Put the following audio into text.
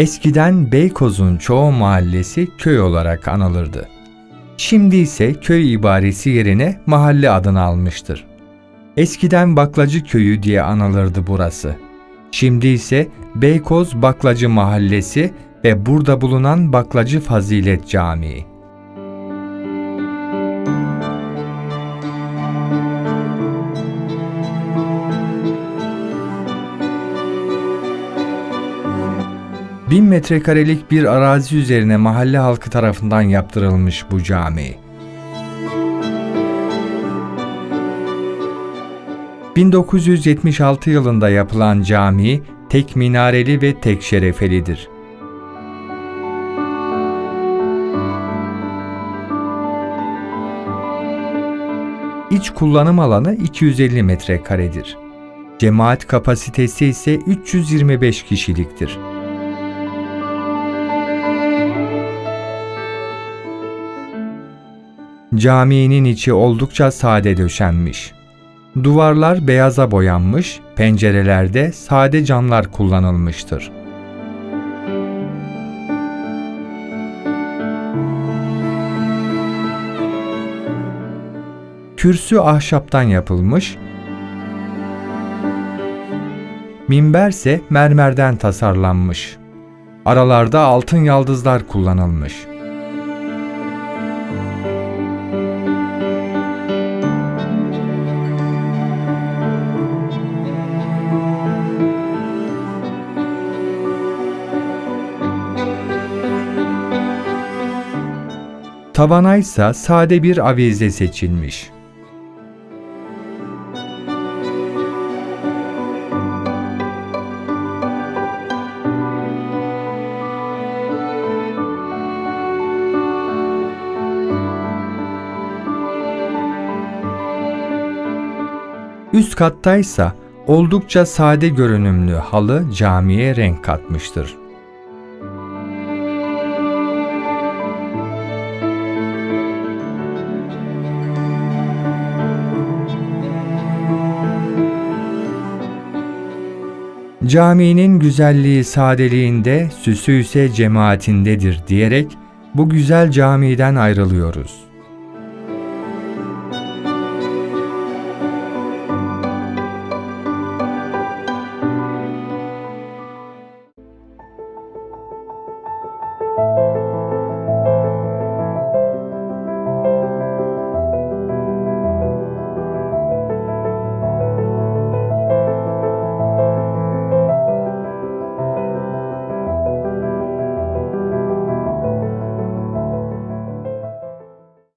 Eskiden Beykoz'un çoğu mahallesi köy olarak anılırdı. Şimdi ise köy ibaresi yerine mahalle adını almıştır. Eskiden Baklacı Köyü diye anılırdı burası. Şimdi ise Beykoz Baklacı Mahallesi ve burada bulunan Baklacı Fazilet Camii. Bin metrekarelik bir arazi üzerine mahalle halkı tarafından yaptırılmış bu cami. 1976 yılında yapılan cami tek minareli ve tek şerefelidir. İç kullanım alanı 250 metrekaredir. Cemaat kapasitesi ise 325 kişiliktir. Caminin içi oldukça sade döşenmiş. Duvarlar beyaza boyanmış, pencerelerde sade camlar kullanılmıştır. Kürsü ahşaptan yapılmış, minberse mermerden tasarlanmış. Aralarda altın yaldızlar kullanılmış. Tavana ise sade bir avize seçilmiş. Üst kattaysa oldukça sade görünümlü halı camiye renk katmıştır. Caminin güzelliği sadeliğinde, süsü ise cemaatindedir diyerek bu güzel camiden ayrılıyoruz.